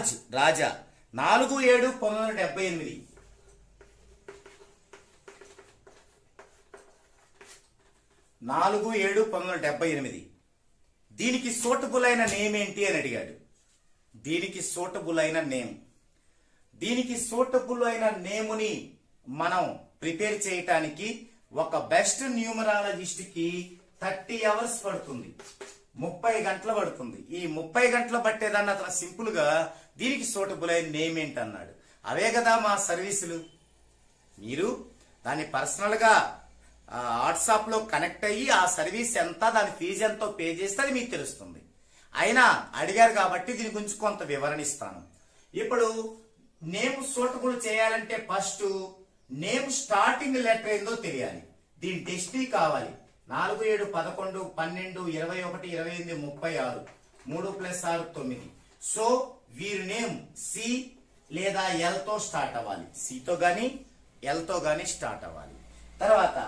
రాజ్ రాజా. నాలుగు ఏడు పంతొమ్మిది వందల డెబ్బై ఎనిమిది. నాలుగు ఏడు పంతొమ్మిది వందల డెబ్బై ఎనిమిది. దీనికి సూటబుల్ అయిన నేమ్ ఏంటి అని అడిగాడు. దీనికి సూటబుల్ అయిన నేమ్. దీనికి సూటబుల్ అయిన నేముని మనం ప్రిపేర్ చేయటానికి ఒక బెస్ట్ న్యూమరాలజిస్ట్కి థర్టీ అవర్స్ పడుతుంది. ముప్పై గంటలు పడుతుంది. ఈ ముప్పై గంటలు పట్టేదాన్ని అతను సింపుల్గా దీనికి సూటబుల్ అయిన నేమ్ ఏంటన్నాడు? అవే కదా మా సర్వీసులు. మీరు దాన్ని పర్సనల్గా వాట్సాప్లో కనెక్ట్ అయ్యి ఆ సర్వీస్ ఎంత దాని ఫీజు ఎంతో పే చేస్తే అది మీకు తెలుస్తుంది. అయినా అడిగారు కాబట్టి దీని గురించి కొంత వివరణ ఇస్తాను. ఇప్పుడు నేమ్ సూటబుల్ చేయాలంటే ఫస్ట్ నేమ్ స్టార్టింగ్ లెటర్ ఏందో తెలియాలి. దీని డెస్టినీ కావాలి. నాలుగు ఏడు పదకొండు పన్నెండు ఇరవై ఒకటి ఇరవై ఎనిమిది ముప్పై ఆరు. మూడు ప్లస్ ఆరు తొమ్మిది. సో వీరి నేమ్ సి లేదా ఎల్తో స్టార్ట్ అవ్వాలి. సితో కానీ ఎల్తో కానీ స్టార్ట్ అవ్వాలి. తర్వాత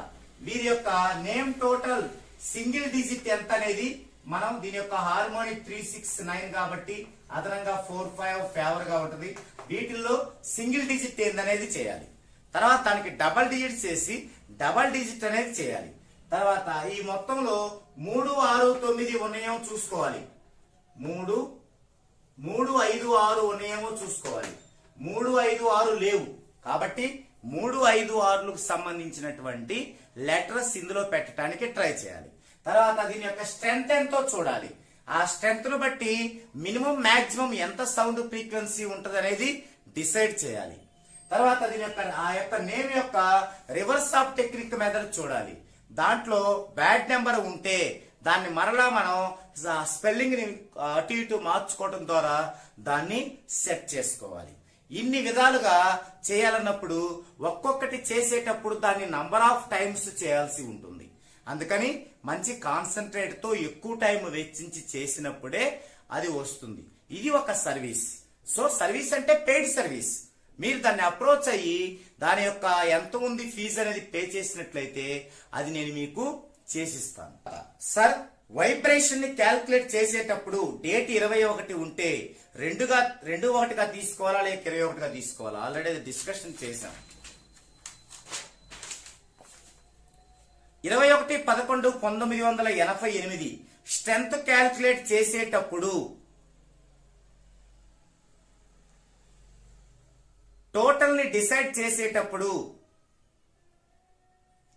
వీరి యొక్క నేమ్ టోటల్ సింగిల్ డిజిట్ ఎంత అనేది మనం దీని యొక్క హార్మోనిక్ త్రీ సిక్స్ నైన్ కాబట్టి అదనంగా ఫోర్ ఫైవ్ ఫేవర్గా ఉంటుంది. వీటిల్లో సింగిల్ డిజిట్ ఏందనేది చేయాలి. తర్వాత దానికి డబల్ డిజిట్ చేసి డబల్ డిజిట్ అనేది చేయాలి. తర్వాత ఈ మొత్తంలో మూడు ఆరు తొమ్మిది ఉన్నాయో చూసుకోవాలి. మూడు మూడు ఐదు ఆరు ఉన్నాయేమో చూసుకోవాలి. మూడు ఐదు ఆరు లేవు. కాబట్టి మూడు ఐదు ఆరులకు సంబంధించినటువంటి లెటర్స్ ఇందులో పెట్టడానికి ట్రై చేయాలి. తర్వాత దీని యొక్క స్ట్రెంత్ ఎంతో చూడాలి. ఆ స్ట్రెంత్ను బట్టి మినిమం మాక్సిమం ఎంత సౌండ్ ఫ్రీక్వెన్సీ ఉంటుంది అనేది డిసైడ్ చేయాలి. తర్వాత దీని యొక్క ఆ యొక్క నేమ్ యొక్క రివర్స్ ఆఫ్ టెక్నిక్ మెథడ్ చూడాలి. దాంట్లో బ్యాడ్ నెంబర్ ఉంటే దాన్ని మరలా మనం స్పెల్లింగ్ని అటు ఇటు మార్చుకోవడం ద్వారా దాన్ని సెట్ చేసుకోవాలి. ఇన్ని విధాలుగా చేయాలన్నప్పుడు ఒక్కొక్కటి చేసేటప్పుడు దాన్ని నంబర్ ఆఫ్ టైమ్స్ చేయాల్సి ఉంటుంది. అందుకని మంచి కాన్సన్ట్రేట్తో ఎక్కువ టైం వెచ్చించి చేసినప్పుడే అది వస్తుంది. ఇది ఒక సర్వీస్. సో సర్వీస్ అంటే పెయిడ్ సర్వీస్. మీరు దాన్ని అప్రోచ్ అయ్యి దాని యొక్క ఎంత ఉంది ఫీజు అనేది పే చేసినట్లయితే అది నేను మీకు చేసిస్తాను. సార్ వైబ్రేషన్ని క్యాల్కులేట్ చేసేటప్పుడు డేట్ ఇరవై ఒకటి ఉంటే రెండుగా రెండు ఒకటిగా తీసుకోవాలా లేక ఇరవై ఒకటిగా తీసుకోవాలా? ఆల్రెడీ డిస్కషన్ చేశాం. ఇరవై ఒకటి పదకొండు పంతొమ్మిది వందల ఎనభై ఎనిమిది స్ట్రెంత్ క్యాల్కులేట్ చేసేటప్పుడు టోటల్ని డిసైడ్ చేసేటప్పుడు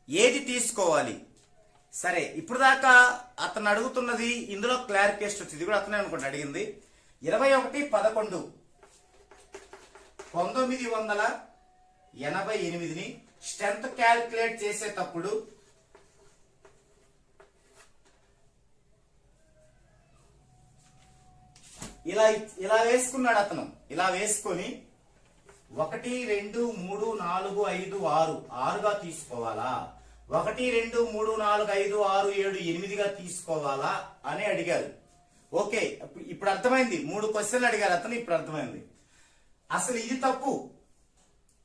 ఏది తీసుకోవాలి? సరే ఇప్పుడు దాకా అతను అడుగుతున్నది ఇందులో క్లారిఫికేషన్ వచ్చింది. ఇది కూడా అతనే అనుకుంటా అడిగింది. ఇరవై ఒకటి పదకొండు. పంతొమ్మిది వందల ఎనభై ఎనిమిదిని స్ట్రెంత్ క్యాల్కులేట్ చేసేటప్పుడు ఇలా ఇలా వేసుకున్నాడు అతను. ఇలా వేసుకొని ఒకటి రెండు మూడు నాలుగు ఐదు ఆరు. ఆరుగా తీసుకోవాలా? ఒకటి రెండు మూడు నాలుగు ఐదు ఆరు ఏడు ఎనిమిదిగా తీసుకోవాలా అని అడిగారు. ఓకే ఇప్పుడు- ఇప్పుడు అర్థమైంది. మూడు క్వశ్చన్లు అడిగారు. అతను ఇప్పుడు అర్థమైంది. అసలు ఇది తప్పు.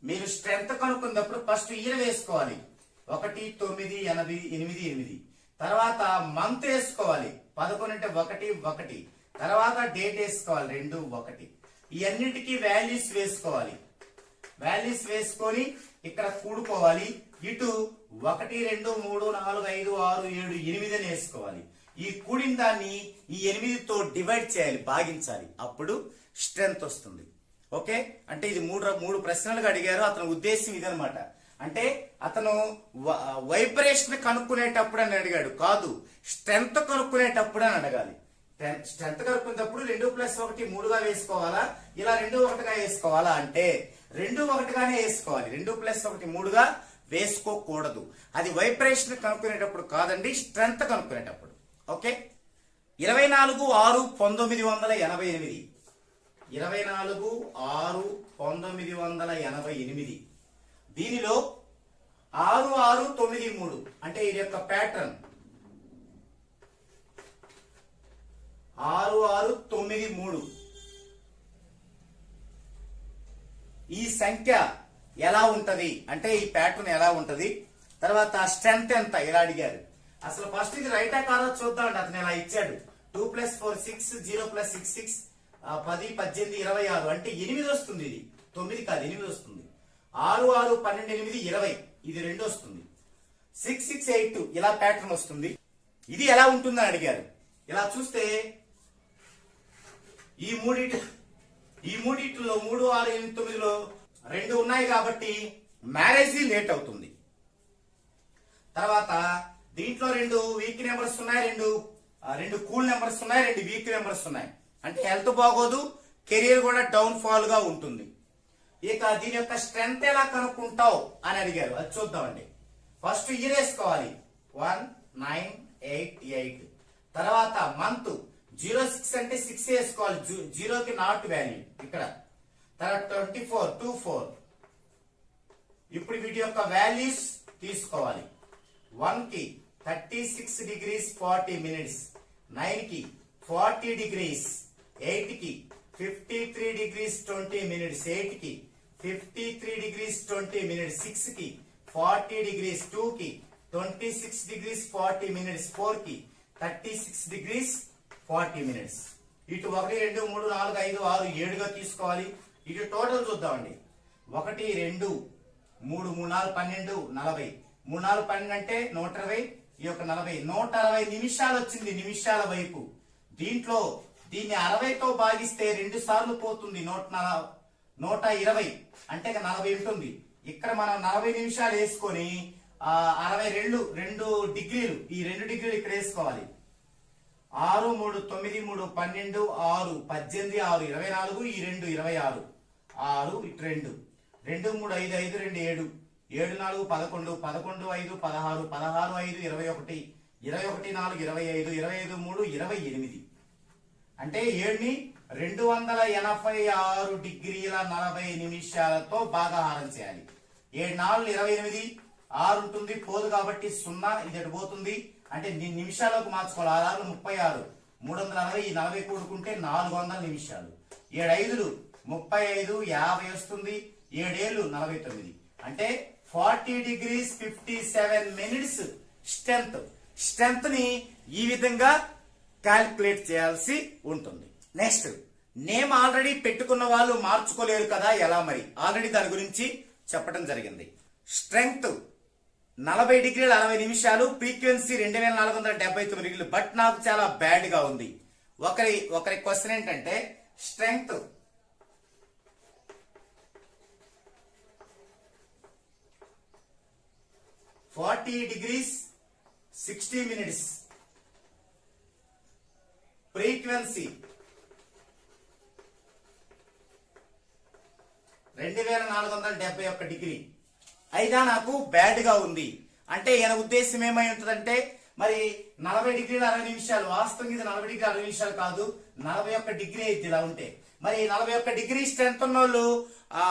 మీరు స్ట్రెంత్ కనుక్కున్నప్పుడు ఫస్ట్ ఇయర్ వేసుకోవాలి. ఒకటి తొమ్మిది ఎనభై ఎనిమిది ఎనిమిది. తర్వాత మంత్ వేసుకోవాలి. పదకొండు అంటే ఒకటి ఒకటి. తర్వాత డేట్ వేసుకోవాలి. రెండు ఒకటి. ఇవన్నిటికీ వాల్యూస్ వేసుకోవాలి. వాల్యూస్ వేసుకొని ఇక్కడ కూడుకోవాలి. ఇటు ఒకటి రెండు మూడు నాలుగు ఐదు ఆరు ఏడు ఎనిమిది అని వేసుకోవాలి. ఈ కూడిన దాన్ని ఈ ఎనిమిదితో డివైడ్ చేయాలి భాగించాలి. అప్పుడు స్ట్రెంత్ వస్తుంది. ఓకే? అంటే ఇది మూడు మూడు ప్రశ్నలుగా అడిగారు అతని ఉద్దేశం ఇదనమాట అంటే అతను వైబ్రేషన్ కనుక్కునేటప్పుడు అని అడిగాడు. కాదు స్ట్రెంత్ కనుక్కునేటప్పుడు అని అడగాలి. స్ట్రెంత్ కనుక్కునేటప్పుడు రెండు ప్లస్ ఒకటి మూడుగా వేసుకోవాలా? ఇలా రెండు ఒకటిగా వేసుకోవాలా అంటే రెండు ఒకటిగానే వేసుకోవాలి. రెండు ప్లస్ ఒకటి మూడుగా వేసుకోకూడదు. అది వైబ్రేషన్ కనుక్కునేటప్పుడు కాదండి స్ట్రెంత్ కనుక్కునేటప్పుడు. ఓకే? ఇరవై నాలుగు ఆరు పంతొమ్మిది వందల ఎనభై ఎనిమిది. ఇరవై నాలుగు ఆరు పంతొమ్మిది వందల ఎనభై ఎనిమిది. దీనిలో ఆరు ఆరు తొమ్మిది మూడు. అంటే ఇది యొక్క ప్యాటర్న్. ఆరు ఆరు తొమ్మిది మూడు. ఈ సంఖ్య ఎలా ఉంటది? అంటే ఈ ప్యాటర్న్ ఎలా ఉంటది? తర్వాత స్ట్రెంత్ ఎంత? ఇలా అడిగారు. అసలు ఫస్ట్ ఇది రైటా కాదో చూద్దామండి. అతను ఇలా ఇచ్చాడు. Two plus four six zero plus six six పది పద్దెనిమిది ఇరవై ఆరు. అంటే ఎనిమిది వస్తుంది ఇది. తొమ్మిది కాదు ఎనిమిది వస్తుంది. ఆరు ఆరు పన్నెండు ఎనిమిది ఇరవై. ఇది రెండు వస్తుంది. సిక్స్ సిక్స్ ఎయిట్ ఇలా ప్యాటర్న్ వస్తుంది. ఇది ఎలా ఉంటుందని అడిగారు. ఇలా చూస్తే ఈ మూడిటి ఈ మూడిట్లో మూడు ఆరు ఎనిమిది తొమ్మిదిలో రెండు ఉన్నాయి కాబట్టి మ్యారేజ్ లేట్ అవుతుంది. తర్వాత దీంట్లో రెండు వీక్ నెంబర్స్ ఉన్నాయి రెండు రెండు కూల్ నెంబర్స్ ఉన్నాయి రెండు వీక్ నెంబర్స్ ఉన్నాయి. అంటే హెల్త్ బాగోదు కెరీర్ కూడా డౌన్ ఫాల్గా ఉంటుంది. ఇక దీని యొక్క స్ట్రెంగ్త్ ఎలా కనుక్కుంటావు అని అడిగారు. అది చూద్దామండి. ఫస్ట్ ఇయర్ వేసుకోవాలి. వన్ నైన్ ఎయిట్ ఎయిట్ తర్వాత మంత్ జీరో సిక్స్ అంటే సిక్స్ వేసుకోవాలి. జీరోకి నాట్ వాల్యూ ఇక్కడ. తర్వాత ట్వంటీ ఫోర్ టూ ఫోర్ ఇప్పుడు వీటి యొక్క వాల్యూస్ తీసుకోవాలి. వన్కి thirty six degrees forty minutes నైన్కి ఫార్టీ డిగ్రీస్ ఎయిట్కి fifty three degrees twenty minutes ఎయిట్కి fifty three degrees twenty minutes సిక్స్కి ఫార్టీ డిగ్రీస్ టూ కి twenty six degrees forty minutes ఫోర్కి thirty six degrees forty minutes ఇటు ఒకటి రెండు మూడు నాలుగు ఐదు ఆరు ఏడుగా తీసుకోవాలి. ఇటు టోటల్ చూద్దామండి. ఒకటి రెండు మూడు మూడు నాలుగు పన్నెండు నలభై. మూడు నాలుగు పన్నెండు అంటే నూట ఇరవై ఈ యొక్క నలభై. నూట అరవై నిమిషాలు వచ్చింది నిమిషాల వైపు. దీంట్లో దీన్ని అరవైతో భాగిస్తే రెండు సార్లు పోతుంది నూట నల- నూట ఇరవై. అంటే ఇక నలభై ఉంటుంది. ఇక్కడ మనం నలభై నిమిషాలు వేసుకొని అరవై రెండు రెండు డిగ్రీలు ఈ రెండు డిగ్రీలు ఇక్కడ వేసుకోవాలి. ఆరు మూడు తొమ్మిది మూడు పన్నెండు ఆరు పద్దెనిమిది ఆరు ఇరవై నాలుగు ఈ రెండు ఇరవై ఆరు. ఆరు ఇటు రెండు. రెండు మూడు ఐదు ఐదు రెండు ఏడు. ఏడు నాలుగు పదకొండు పదకొండు ఐదు పదహారు పదహారు ఐదు ఇరవై ఒకటి. ఇరవై ఒకటి నాలుగు ఇరవై ఐదు ఇరవై ఐదు మూడు ఇరవై ఎనిమిది. అంటే ఏడుని రెండు వందల ఎనభై ఆరు డిగ్రీల నలభై నిమిషాలతో భాగాహారం చేయాలి. ఏడు నాలుగు ఇరవై ఎనిమిది. ఆరు ఉంటుంది పోదు కాబట్టి సున్నా ఇది పోతుంది? అంటే నిమిషాలకు మార్చుకోవాలి. ఆరు ఆరు ముప్పై ఆరు. మూడు వందల అరవై నలభై కూడుకుంటే నాలుగు వందల నిమిషాలు. ఏడు ఐదులు ముప్పై ఐదు యాభై వస్తుంది. ఏడేళ్ళు నలభై తొమ్మిది. అంటే forty degrees fifty seven minutes strength స్ట్రెంత్ని ఈ విధంగా క్యాల్కులేట్ చేయాల్సి ఉంటుంది. నెక్స్ట్ నేమ్ ఆల్రెడీ పెట్టుకున్న వాళ్ళు మార్చుకోలేరు కదా? ఎలా మరి? ఆల్రెడీ దాని గురించి చెప్పడం జరిగింది. స్ట్రెంగ్త్ నలభై డిగ్రీల అరవై నిమిషాలు ఫ్రీక్వెన్సీ రెండు వేల నాలుగు వందల డెబ్బై తొమ్మిది డిగ్రీలు. బట్ నాకు చాలా బ్యాడ్గా ఉంది. ఒకరి ఒకరి క్వశ్చన్ ఏంటంటే strength. Forty degrees sixty minutes. Frequency. రెండు వేల నాలుగు వందల డెబ్బై ఒక్క డిగ్రీ. అయినా నాకు బ్యాడ్గా ఉంది. అంటే ఈయన ఉద్దేశం ఏమై ఉంటుందంటే మరి నలభై డిగ్రీల అరవై నిమిషాలు వాస్తవం ఇది నలభై డిగ్రీ అరవై నిమిషాలు కాదు నలభై ఒక్క డిగ్రీ అయితే ఇలా ఉంటే. మరి నలభై ఒక్క డిగ్రీ స్ట్రెంత్ ఉన్న వాళ్ళు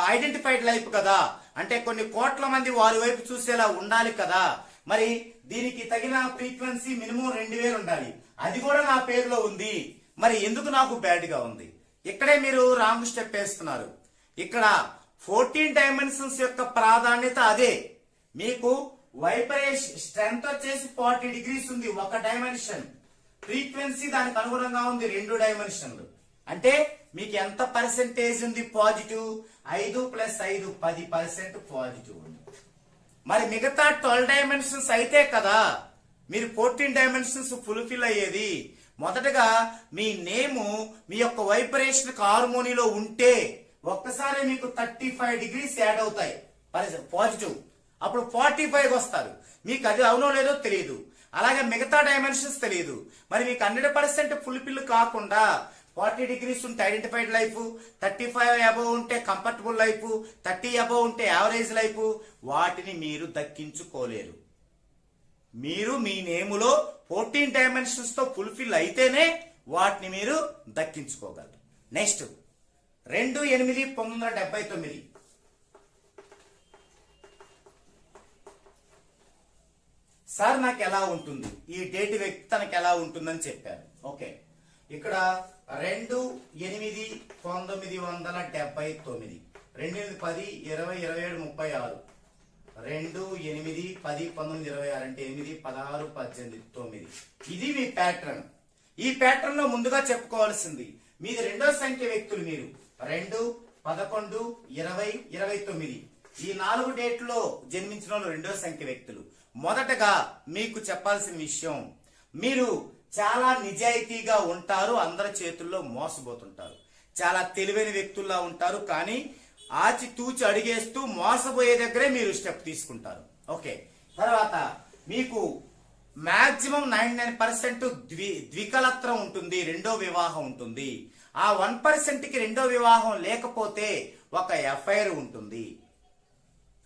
ఐడెంటిఫైడ్ లైఫ్ కదా. అంటే కొన్ని కోట్ల మంది వారి వైపు చూసేలా ఉండాలి కదా. మరి దీనికి తగిన ఫ్రీక్వెన్సీ మినిమం రెండు వేలు ఉండాలి. అది కూడా నా పేరులో ఉంది. మరి ఎందుకు నాకు బ్యాడ్గా ఉంది? ఇక్కడే మీరు రాంగ్ స్టెప్ వేస్తున్నారు. ఇక్కడ ఫోర్టీన్ డైమెన్షన్స్ యొక్క ప్రాధాన్యత అదే. మీకు వైబ్రేషన్ స్ట్రెంగ్త్ వచ్చేసి ఫార్టీ డిగ్రీస్ ఉంది ఒక డైమెన్షన్. ఫ్రీక్వెన్సీ దానికి అనుగుణంగా ఉంది రెండు డైమెన్షన్లు. అంటే మీకు ఎంత పర్సెంటేజ్ ఉంది పాజిటివ్? ఐదు ప్లస్ ఐదు పది పర్సెంట్ పాజిటివ్ ఉంది. మరి మిగతా ట్వెల్వ్ డైమెన్షన్స్ అయితే కదా మీరు ఫోర్టీన్ డైమెన్షన్స్ ఫుల్ఫిల్ అయ్యేది. మొదటగా మీ నేము మీ యొక్క వైబ్రేషన్ హార్మోనీలో ఉంటే ఒక్కసారి మీకు థర్టీ ఫైవ్ డిగ్రీస్ యాడ్ అవుతాయి పాజిటివ్ అప్పుడు ఫార్టీ ఫైవ్ వస్తారు. మీకు అది అవునో లేదో తెలియదు. అలాగే మిగతా డైమెన్షన్స్ తెలియదు. మరి మీకు హండ్రెడ్ పర్సెంట్ ఫుల్ఫిల్ కాకుండా ఫార్టీ డిగ్రీస్ ఉంటే identified life thirty five above ఉంటే కంఫర్టబుల్ లైఫ్ థర్టీ అబవ్ ఉంటే యావరేజ్ లైఫ్ వాటిని మీరు దక్కించుకోలేరు. మీరు మీ నేములో ఫోర్టీన్ డైమెన్షన్స్తో ఫుల్ఫిల్ అయితేనే వాటిని మీరు దక్కించుకోగలరు. నెక్స్ట్ రెండు ఎనిమిది పంతొమ్మిది వందల డెబ్బై తొమ్మిది. సార్ నాకు ఎలా ఉంటుంది? ఈ డేట్ వ్యక్తి తనకు ఎలా ఉంటుందని చెప్పారు. ఓకే. ఇక్కడ రెండు ఎనిమిది పంతొమ్మిది వందల డెబ్బై తొమ్మిది. రెండు ఎనిమిది పది ఇరవై ఇరవై ఏడు ముప్పై ఆరు. రెండు ఎనిమిది పది పంతొమ్మిది ఇరవై ఆరు అంటే ఎనిమిది పదహారు పద్దెనిమిది తొమ్మిది. ఇది మీ ప్యాటర్న్. ఈ ప్యాటర్న్లో ముందుగా చెప్పుకోవాల్సింది మీది రెండో సంఖ్య వ్యక్తులు మీరు. రెండు పదకొండు ఇరవై ఇరవై తొమ్మిది. ఈ నాలుగు డేట్లో జన్మించిన వాళ్ళు రెండో సంఖ్య వ్యక్తులు. మొదటగా మీకు చెప్పాల్సిన విషయం మీరు చాలా నిజాయితీగా ఉంటారు అందరి చేతుల్లో మోసపోతుంటారు. చాలా తెలివైన వ్యక్తుల్లా ఉంటారు కానీ ఆచి తూచి అడిగేస్తూ మోసపోయే దగ్గరే మీరు స్టెప్ తీసుకుంటారు. ఓకే. తర్వాత మీకు మాక్సిమం నైన్ నైన్ పర్సెంట్ ద్వి ద్వికలత్రం ఉంటుంది రెండో వివాహం ఉంటుంది. ఆ వన్ పర్సెంట్కి రెండో వివాహం లేకపోతే ఒక ఎఫ్ఐఆర్ ఉంటుంది.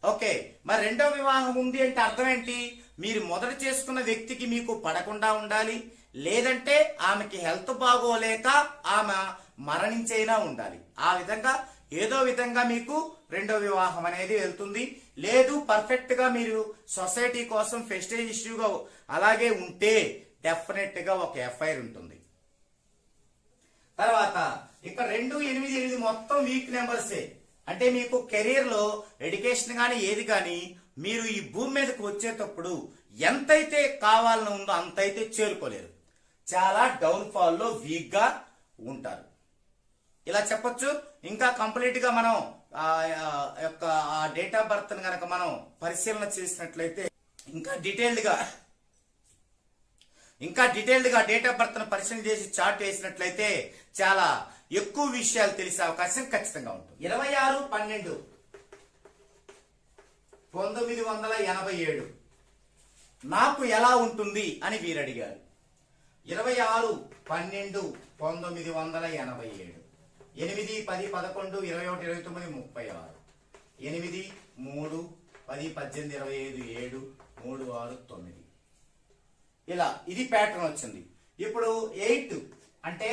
ఓకే మరి రెండో వివాహం ఉంది అంటే అర్థం ఏంటి? మీరు మొదట చేసుకున్న వ్యక్తికి మీకు పడకుండా ఉండాలి లేదంటే ఆమెకి హెల్త్ బాగోలేక ఆమె మరణించైనా ఉండాలి. ఆ విధంగా ఏదో విధంగా మీకు రెండో వివాహం అనేది వెళ్తుంది. లేదు పర్ఫెక్ట్గా మీరు సొసైటీ కోసం ఫెస్టేజ్ ఇష్యూగా అలాగే ఉంటే డెఫినెట్గా ఒక ఎఫ్ఐఆర్ ఉంటుంది. తర్వాత ఇక్కడ రెండు ఎనిమిది ఎనిమిది మొత్తం వీక్ నెంబర్సే అంటే మీకు కెరీర్లో ఎడ్యుకేషన్ కానీ ఏది కానీ మీరు ఈ భూమి మీదకి వచ్చేటప్పుడు ఎంతైతే కావాలని ఉందో అంతైతే చేరుకోలేరు. చాలా డౌన్ ఫాల్లో వీక్గా ఉంటారు. ఇలా చెప్పొచ్చు. ఇంకా కంప్లీట్గా మనం యొక్క ఆ డేట్ ఆఫ్ బర్త్ కనుక మనం పరిశీలన చేసినట్లయితే ఇంకా డీటెయిల్డ్గా ఇంకా డీటెయిల్డ్గా డేట్ ఆఫ్ బర్త్ పరిశీలన చేసి చార్ట్ వేసినట్లయితే చాలా ఎక్కువ విషయాలు తెలిసే అవకాశం ఖచ్చితంగా ఉంటుంది. ఇరవై ఆరు పన్నెండు. పంతొమ్మిది వందల ఎనభై ఏడు. నాకు ఎలా ఉంటుంది అని వీరు అడిగారు. ఇరవై ఆరు పన్నెండు పంతొమ్మిది వందల ఎనభై ఏడు. ఎనిమిది పది పదకొండు ఇరవై ఒకటి ఇరవై తొమ్మిది ముప్పై ఆరు. ఎనిమిది మూడు పది పద్దెనిమిది ఇరవై ఐదు ఏడు మూడు ఆరు తొమ్మిది. ఇలా ఇది ప్యాటర్న్ వచ్చింది. ఇప్పుడు ఎయిట్ అంటే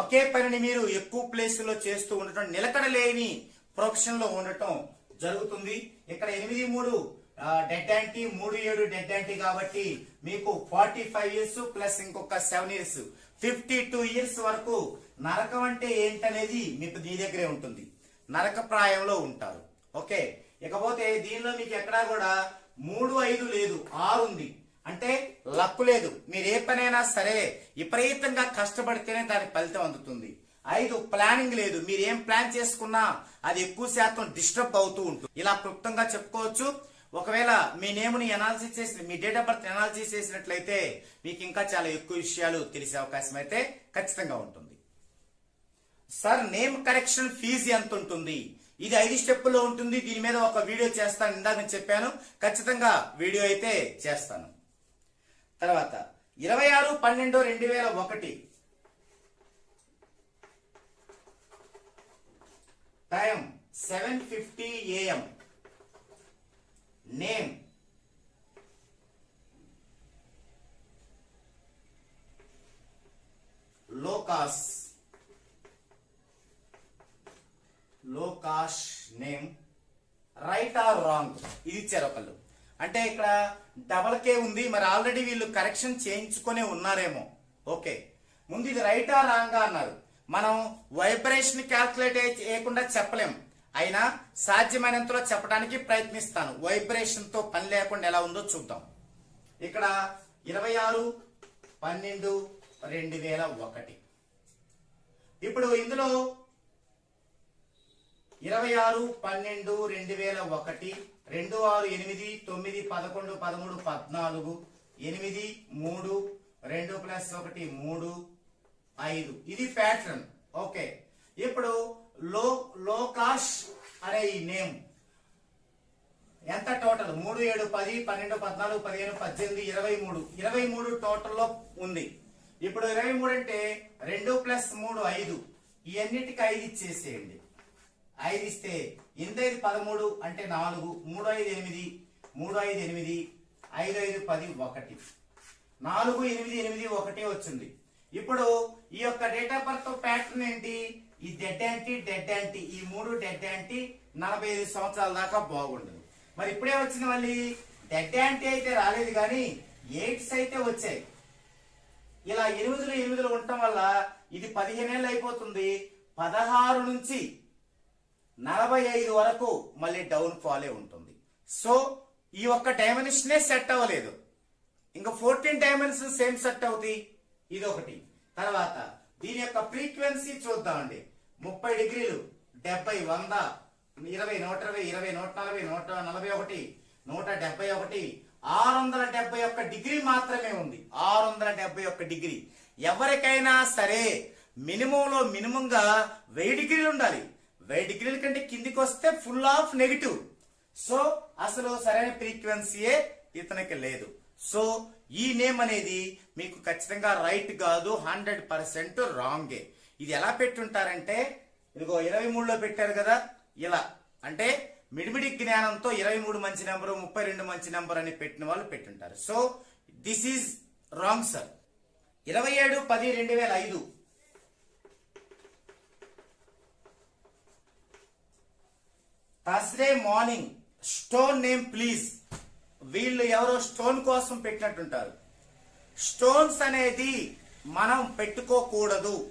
ఒకే పనిని మీరు ఎక్కువ ప్లేస్లో చేస్తూ ఉండటం నిలకడ లేని ప్రొఫెషన్లో ఉండటం జరుగుతుంది. ఇక్కడ ఎనిమిది మూడు డెడ్ యాంటీ మూడు ఏడు డెడ్ యాంటీ కాబట్టి మీకు ఫార్టీ ఫైవ్ ఇయర్స్ ప్లస్ ఇంకొక seven years fifty two years వరకు నరకం అంటే ఏంటనేది మీకు మీ దగ్గరే ఉంటుంది. నరక ప్రాయంలో ఉంటారు. ఓకే? ఇకపోతే దీనిలో మీకు ఎక్కడా కూడా మూడు ఐదు లేదు ఆరు ఉంది. అంటే లక్కు లేదు. మీరు ఏ పనైనా సరే విపరీతంగా కష్టపడితేనే దాని ఫలితం అందుతుంది. ఐదు ప్లానింగ్ లేదు. మీరు ఏం ప్లాన్ చేసుకున్నా అది ఎక్కువ శాతం డిస్టర్బ్ అవుతూ ఉంటుంది. ఇలా క్లుప్తంగా చెప్పుకోవచ్చు. ఒకవేళ మీ నేమ్ని ఎనాలిసిస్ చేసి మీ డేట్ ఆఫ్ బర్త్ ఎనాలిసిస్ చేసినట్లయితే మీకు ఇంకా చాలా ఎక్కువ విషయాలు తెలిసే అవకాశం అయితే ఖచ్చితంగా ఉంటుంది. సార్ నేమ్ కరెక్షన్ ఫీజు ఎంత ఉంటుంది? ఇది ఐదు స్టెప్పుల్లో ఉంటుంది. దీని మీద ఒక వీడియో చేస్తాను. ఇందాక నేను చెప్పాను. ఖచ్చితంగా వీడియో అయితే చేస్తాను. తర్వాత ఇరవై ఆరు పన్నెండు రెండు వేల ఒకటి. Time seven fifty AM. Name Lokas. Lokesh name. Right or wrong. ఇది ఇచ్చారు ఒకళ్ళు. అంటే ఇక్కడ డబల్ కే ఉంది. మరి ఆల్రెడీ వీళ్ళు కరెక్షన్ చేయించుకునే ఉన్నారేమో. ఓకే ముందు ఇది రైట్ రాంగా అన్నారు. మనం వైబ్రేషన్ క్యాల్కులేట్ చేయకుండా చెప్పలేం. అయినా సాధ్యమైనంతలో చెప్పడానికి ప్రయత్నిస్తాను. వైబ్రేషన్తో పని లేకుండా ఎలా ఉందో చూద్దాం. ఇక్కడ ఇరవై ఆరు పన్నెండు రెండు వేల ఒకటి. ఇప్పుడు ఇందులో ఇరవై ఆరు పన్నెండు రెండు వేల ఒకటి రెండు ఆరు ఎనిమిది తొమ్మిది పదకొండు పదమూడు పద్నాలుగు ఎనిమిది మూడు రెండు ప్లస్ ఒకటి మూడు ఐదు. ఇది ప్యాటర్న్ ఓకే ఇప్పుడు లో లోకాష్ అనే ఈ నేమ్ ఎంత టోటల్ మూడు ఏడు పది పన్నెండు పద్నాలుగు పదిహేను పద్దెనిమిది ఇరవై మూడు. ఇరవై మూడు టోటల్లో ఉంది. ఇప్పుడు ఇరవై మూడు అంటే రెండు ప్లస్ మూడు ఐదు. ఇవన్నిటికి ఐదు ఇచ్చేసేయండి. ఐదు ఇస్తే ఎనిమిది ఐదు పదమూడు అంటే నాలుగు మూడు ఐదు ఎనిమిది మూడు ఐదు ఎనిమిది ఐదు ఐదు పది ఒకటి. నాలుగు ఎనిమిది ఎనిమిది ఒకటి వచ్చింది. ఇప్పుడు ఈ యొక్క డేట్ ఆఫ్ బర్త్ ప్యాటర్న్ ఏంటి? ఈ డెడ్ యాంటీ డెడ్ యాంటీ ఈ మూడు డెడ్ యాంటీ నలభై ఐదు సంవత్సరాల దాకా బాగుండదు. మరి ఇప్పుడే వచ్చింది మళ్ళీ? డెడ్ యాంటీ అయితే రాలేదు కానీ ఎయిట్స్ అయితే వచ్చాయి. ఇలా ఎనిమిదిలో ఎనిమిదిలో ఉండటం వల్ల ఇది పదిహేనేళ్ళు అయిపోతుంది. పదహారు నుంచి నలభై ఐదు వరకు మళ్ళీ డౌన్ ఫాలే ఉంటుంది. సో ఈ ఒక్క డైమెన్షనే సెట్ అవ్వలేదు. ఇంకా ఫోర్టీన్ డైమెన్షన్ సేమ్ సెట్ అవుతాయి. ఇది ఒకటి తర్వాత దీని యొక్క ఫ్రీక్వెన్సీ చూద్దామండి. ముప్పై డిగ్రీలు డెబ్బై వంద ఇరవై నూట ఇరవై ఇరవై నూట నలభై నూట నలభై ఒకటి నూట డెబ్బై ఒకటి ఆరు వందల డెబ్బై ఒక్క డిగ్రీ మాత్రమే ఉంది. ఆరు వందల డెబ్బై ఒక్క డిగ్రీ. ఎవరికైనా సరే మినిమంలో మినిమంగా వెయ్యి డిగ్రీలు ఉండాలి. వెయ్యి డిగ్రీల కంటే కిందికి వస్తే ఫుల్ ఆఫ్ నెగిటివ్ సో అసలు సరైన ఫ్రీక్వెన్సీయే ఇతనికి లేదు. సో ఈ నేమ్ అనేది మీకు ఖచ్చితంగా రైట్ కాదు హండ్రెడ్ పర్సెంట్ రాంగే ఇది ఎలా పెట్టుంటారంటే ఇదిగో ఇరవై మూడులో పెట్టారు కదా ఇలా. అంటే మిడిమిడి జ్ఞానంతో ఇరవై మూడు మంచి నెంబరు ముప్పై రెండు మంచి నెంబర్ అని పెట్టిన వాళ్ళు పెట్టుంటారు. So this is wrong sir ఇరవై ఏడు పది రెండు వేల ఐదు. Thursday morning stone name please వీళ్ళు ఎవరో స్టోన్ కోసం పెట్టినట్టుంటారు. స్టోన్స్ అనేది మనం పెట్టుకోకూడదు.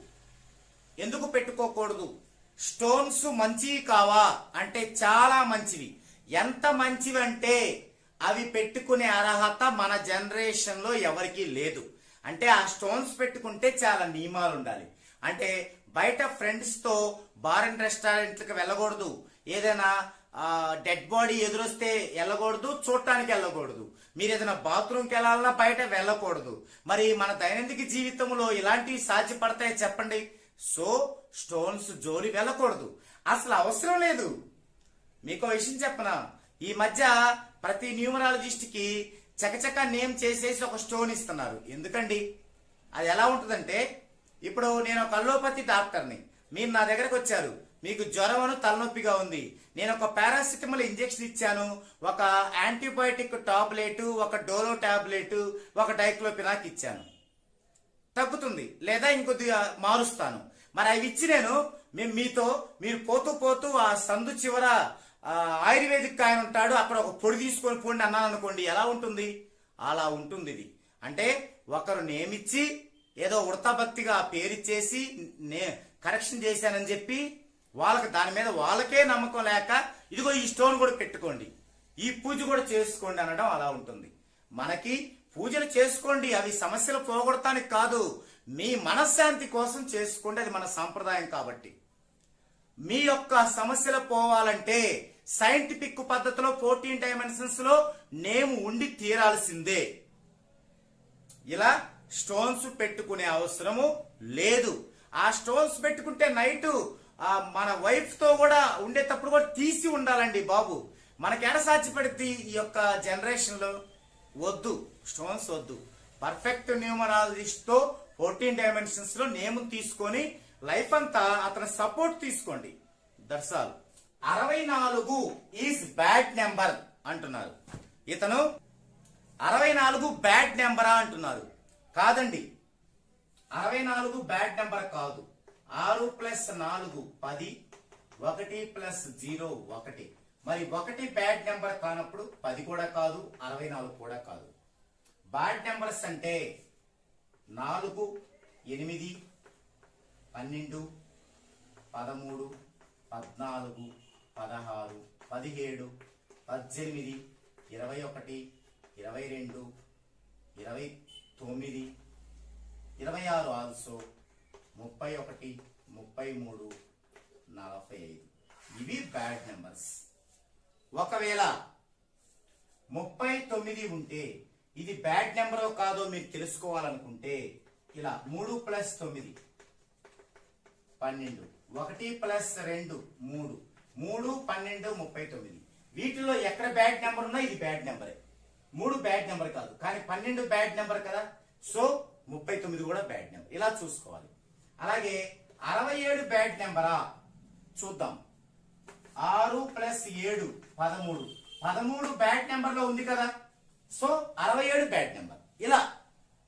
ఎందుకు పెట్టుకోకూడదు? స్టోన్స్ మంచివి కావా? అంటే చాలా మంచివి. ఎంత మంచివి అంటే అవి పెట్టుకునే అర్హత మన జనరేషన్లో ఎవరికీ లేదు. అంటే ఆ స్టోన్స్ పెట్టుకుంటే చాలా నియమాలు ఉండాలి అంటే బయట ఫ్రెండ్స్తో బార్ అండ్ రెస్టారెంట్లకు వెళ్ళకూడదు. ఏదైనా డెడ్ బాడీ ఎదురొస్తే వెళ్ళకూడదు చూడటానికి వెళ్ళకూడదు. మీరు ఏదైనా బాత్రూమ్కి వెళ్ళాలన్నా బయట వెళ్ళకూడదు. మరి మన దైనందిక జీవితంలో ఇలాంటివి సాధ్యపడతాయి చెప్పండి? సో స్టోన్స్ జోలి వెళ్ళకూడదు. అసలు అవసరం లేదు. మీకు విషయం చెప్పనా? ఈ మధ్య ప్రతి న్యూమరాలజిస్ట్కి చకచక నేమ్ చేసేసి ఒక స్టోన్ ఇస్తున్నారు. ఎందుకండి? అది ఎలా ఉంటుందంటే ఇప్పుడు నేను ఒక అల్లోపతి డాక్టర్ని మీరు నా దగ్గరకు వచ్చారు. మీకు జ్వరం తలనొప్పిగా ఉంది. నేను ఒక పారాసిటమాల్ ఇంజెక్షన్ ఇచ్చాను. ఒక యాంటీబయాటిక్ టాబ్లెట్ ఒక డోలో టాబ్లెట్ ఒక డైక్లోపినాక్ ఇచ్చాను. తగ్గుతుంది లేదా ఇంకొద్దిగా మారుస్తాను. మరి అవి ఇచ్చి నేను మేము మీతో మీరు పోతూ పోతూ ఆ సందు చివర ఆయుర్వేదిక్ ఆయన ఉంటాడు. అక్కడ ఒక పొడి తీసుకొని పోండి అన్నాను అనుకోండి ఎలా ఉంటుంది? అలా ఉంటుంది ఇది. అంటే ఒకరు నేమిచ్చి ఏదో ఉడతాభక్తిగా పేరిచ్చేసి నే కరెక్షన్ చేశానని చెప్పి వాళ్ళకి దాని మీద వాళ్ళకే నమ్మకం లేక ఇదిగో ఈ స్టోన్ కూడా పెట్టుకోండి ఈ పూజ కూడా చేసుకోండి అనడం అలా ఉంటుంది. మనకి పూజలు చేసుకోండి అవి సమస్యలు పోగొడటానికి కాదు మీ మనశ్శాంతి కోసం చేసుకోండి అది మన సంప్రదాయం కాబట్టి. మీ యొక్క సమస్యలు పోవాలంటే సైంటిఫిక్ పద్ధతిలో ఫోర్టీన్ డైమెన్షన్స్లో నేమ్ ఉండి తీరాల్సిందే. ఇలా స్టోన్స్ పెట్టుకునే అవసరము లేదు. ఆ స్టోన్స్ పెట్టుకుంటే నైట్ మన వైఫ్తో కూడా ఉండేటప్పుడు కూడా తీసి ఉండాలండి బాబు. మనకి ఎడ సాధ్యపడుద్ది ఈ యొక్క జనరేషన్లో? వద్దు స్టోన్స్ వద్దు. పర్ఫెక్ట్ న్యూమరాలజిస్ట్తో ఫోర్టీన్ డైమెన్షన్స్లో నేమ్ తీసుకొని లైఫ్ అంతా అతని సపోర్ట్ తీసుకోండి. దట్స్ ఆల్ అరవై నాలుగు ఈజ్ బ్యాడ్ నెంబర్ అంటున్నారు. ఇతను అరవై నాలుగు బ్యాడ్ నెంబరా అంటున్నారు. కాదండి. అరవై నాలుగు బ్యాడ్ నెంబర్ కాదు. ఆరు ప్లస్ నాలుగు పది ఒకటి ప్లస్ జీరో ఒకటి. మరి ఒకటి బ్యాడ్ నెంబర్ కానప్పుడు పది కూడా కాదు అరవై నాలుగు కూడా కాదు. బ్యాడ్ నెంబర్స్ అంటే నాలుగు ఎనిమిది పన్నెండు పదమూడు పద్నాలుగు పదహారు పదిహేడు పద్దెనిమిది ఇరవై ఒకటి ఇరవై రెండు ఇరవై తొమ్మిది ఇరవై ఆరు ఆల్సో ముప్పై ఒకటి ముప్పై మూడు నలభై ఐదు. ఇవి బ్యాడ్ నెంబర్స్. ఒకవేళ ముప్పై తొమ్మిది ఉంటే ఇది బ్యాడ్ నెంబరో కాదో మీరు తెలుసుకోవాలనుకుంటే ఇలా మూడు ప్లస్ తొమ్మిది పన్నెండు. ఒకటి ప్లస్ రెండు మూడు. మూడు పన్నెండు ముప్పై తొమ్మిది. వీటిలో ఎక్కడ బ్యాడ్ నెంబర్ ఉన్నా ఇది బ్యాడ్ నెంబరే. మూడు బ్యాడ్ నెంబర్ కాదు. కానీ పన్నెండు బ్యాడ్ నెంబర్ కదా. సో ముప్పై తొమ్మిది కూడా బ్యాడ్ నెంబర్. ఇలా చూసుకోవాలి. అలాగే అరవై ఏడు బ్యాట్ నెంబరా? చూద్దాం. ఆరు ప్లస్ ఏడు పదమూడు. పదమూడు బ్యాట్ నెంబర్లో ఉంది కదా. సో అరవై ఏడు బ్యాట్ నెంబర్. ఇలా.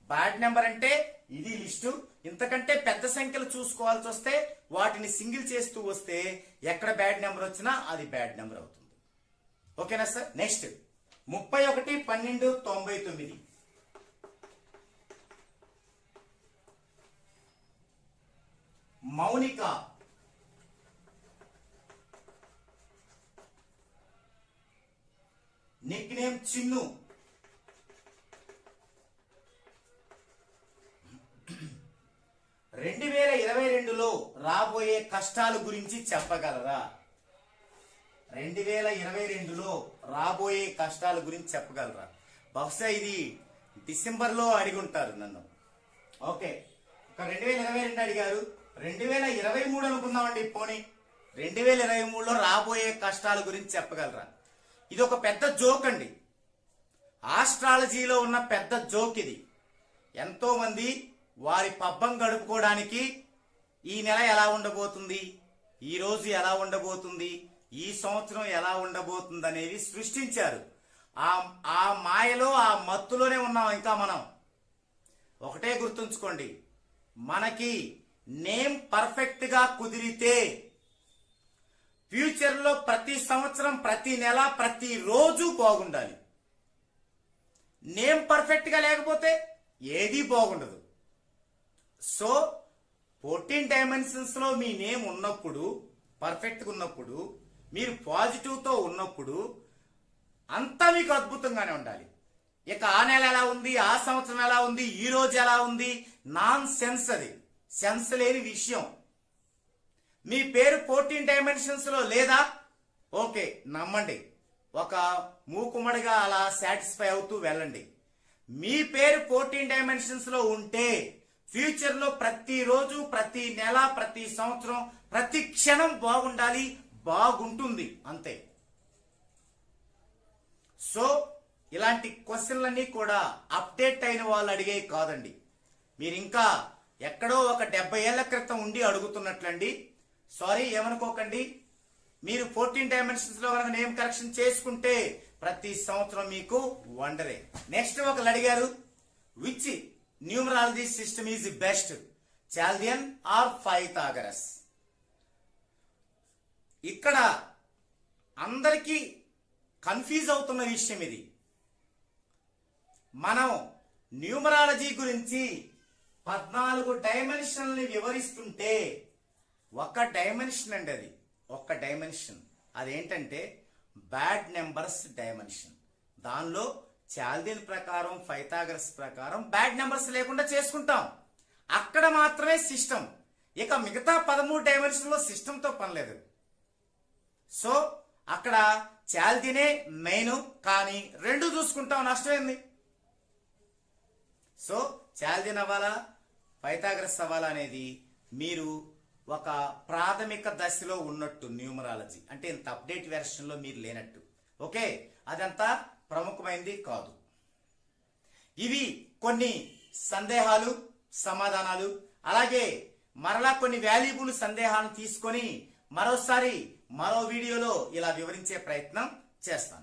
బ్యాడ్ నెంబర్ అంటే ఇది లిస్టు. ఇంతకంటే పెద్ద సంఖ్యలు చూసుకోవాల్సి వస్తే వాటిని సింగిల్ చేస్తూ వస్తే ఎక్కడ బ్యాడ్ నెంబర్ వచ్చినా అది బ్యాడ్ నెంబర్ అవుతుంది. ఓకేనా సార్? నెక్స్ట్. ముప్పై ఒకటి పన్నెండు తొంభై తొమ్మిది. మౌనిక. నిక్ నేమ్ చిన్ను రెండు వేల ఇరవై రెండులో రాబోయే కష్టాల గురించి చెప్పగలరా? రెండు వేల ఇరవై రెండులో రాబోయే కష్టాల గురించి చెప్పగలరా? బహుశా ఇది డిసెంబర్లో అడిగి ఉంటారు నన్ను. ఓకే. ఒక రెండు వేల ఇరవై రెండు అడిగారు. రెండు వేల ఇరవై మూడు అనుకుందామండి పోనీ. రెండు వేల ఇరవై మూడులో రాబోయే కష్టాల గురించి చెప్పగలరా? ఇది ఒక పెద్ద జోక్ అండి. ఆస్ట్రాలజీలో ఉన్న పెద్ద జోక్ ఇది. ఎంతోమంది వారి పబ్బం గడుపుకోవడానికి ఈ నెల ఎలా ఉండబోతుంది ఈ రోజు ఎలా ఉండబోతుంది ఈ సంవత్సరం ఎలా ఉండబోతుంది అనేది సృష్టించారు. ఆ ఆ మాయలో ఆ మత్తులోనే ఉన్నాం ఇంకా మనం. ఒకటే గుర్తుంచుకోండి. మనకి నేమ్ పర్ఫెక్ట్గా కుదిరితే ఫ్యూచర్లో ప్రతి సంవత్సరం ప్రతి నెల ప్రతి రోజు బాగుండాలి. నేమ్ పర్ఫెక్ట్గా లేకపోతే ఏది బాగుండదు. సో ఫోర్టీన్ డైమెన్షన్స్లో మీ నేమ్ ఉన్నప్పుడు పర్ఫెక్ట్గా ఉన్నప్పుడు మీరు పాజిటివ్తో ఉన్నప్పుడు అంతా మీకు అద్భుతంగానే ఉండాలి. ఇక ఆ నెల ఎలా ఉంది ఆ సంవత్సరం ఎలా ఉంది ఈ రోజు ఎలా ఉంది నాన్ సెన్స్ అది. సెన్స్ లేని విషయం. మీ పేరు ఫోర్టీన్ డైమెన్షన్స్లో లేదా? ఓకే నమ్మండి. ఒక మూకుమ్మడిగా అలా సాటిస్ఫై అవుతూ వెళ్ళండి. మీ పేరు ఫోర్టీన్ డైమెన్షన్స్లో ఉంటే ఫ్యూచర్లో ప్రతి ప్రతి నెల ప్రతి సంవత్సరం ప్రతి క్షణం బాగుండాలి బాగుంటుంది అంతే. సో ఇలాంటి క్వశ్చన్లన్నీ కూడా అప్డేట్ అయిన వాళ్ళు అడిగే కాదండి. మీరు ఇంకా ఎక్కడో ఒక డెబ్బై ఏళ్ళ క్రితం ఉండి అడుగుతున్నట్లండి. సారీ ఏమనుకోకండి. మీరు ఫోర్టీన్ డైమెన్షన్స్లో కనుక నేమ్ కరెక్షన్ చేసుకుంటే ప్రతి సంవత్సరం మీకు వండరే. నెక్స్ట్ ఒకళ్ళు అడిగారు which numerology system is best Chaldean or Pythagoras ఇక్కడ అందరికీ కన్ఫ్యూజ్ అవుతున్న విషయం ఇది. మనం న్యూమరాలజీ గురించి పద్నాలుగు డైమెన్షన్ని వివరిస్తుంటే ఒక డైమెన్షన్ అండి అది. ఒక డైమెన్షన్. అదేంటంటే బ్యాడ్ నెంబర్స్ డైమెన్షన్. దానిలో చాల్దిన్ ప్రకారం ఫైథాగరస్ ప్రకారం బ్యాడ్ నెంబర్స్ లేకుండా చేసుకుంటాం. అక్కడ మాత్రమే సిస్టమ్. ఇక మిగతా పదమూడు డైమెన్షన్లో సిస్టమ్తో సిస్టంతో పనిలేదు సో అక్కడ చాల్దినే మెయిన్ కానీ రెండు చూసుకుంటాం. నష్టమైంది సో చాల్దిన్ అవ్వాలా పైథాగరస్ సవాల్ అనేది మీరు ఒక ప్రాథమిక దశలో ఉన్నట్టు న్యూమరాలజీ అంటే ఇంత అప్డేట్ వెర్షన్లో మీరు లేనట్టు. ఓకే? అదంతా ప్రముఖమైంది కాదు. ఇవి కొన్ని సందేహాలు సమాధానాలు అలాగే మరలా కొన్ని వాల్యుబుల్ సందేహాలను తీసుకొని మరోసారి మరో వీడియోలో ఇలా వివరించే ప్రయత్నం చేస్తాను.